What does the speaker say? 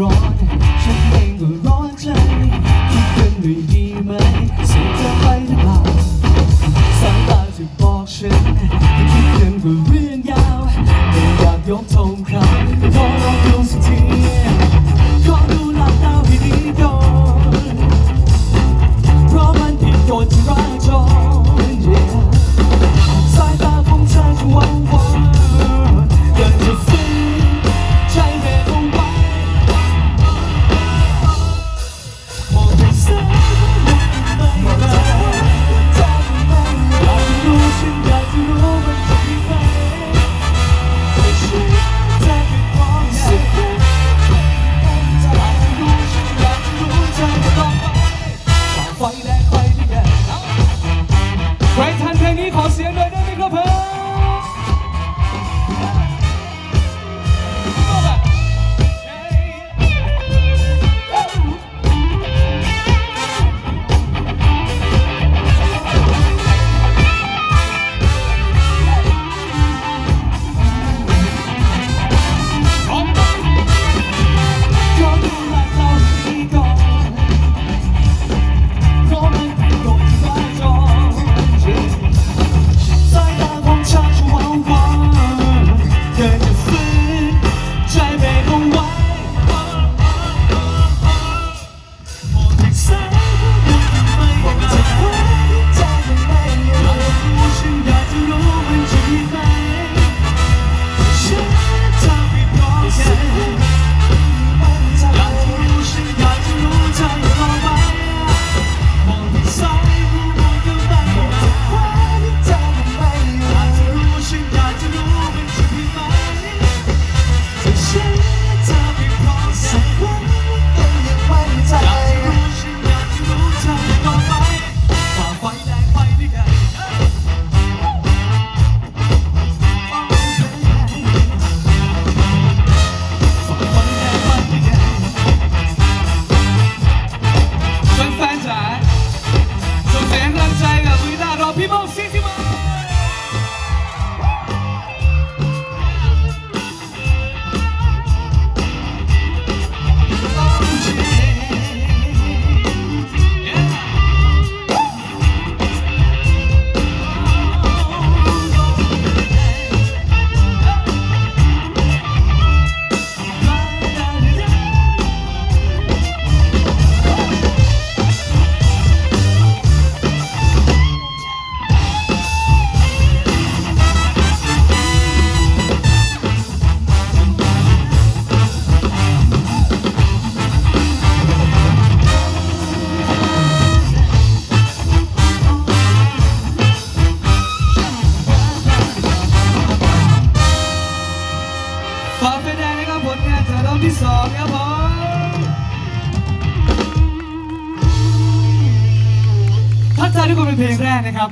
ร้อน ฉันเองก็ร้อนใจคิดกันไม่ดีไหมเสียใจไปหรือเปล่าสายตาจะบอกฉันคิดกันก็เรื่องยาวไม่อยากยกธงใคร ที่สองครับผมทักทายทุกคนเป็นเพลงแรกนะครับ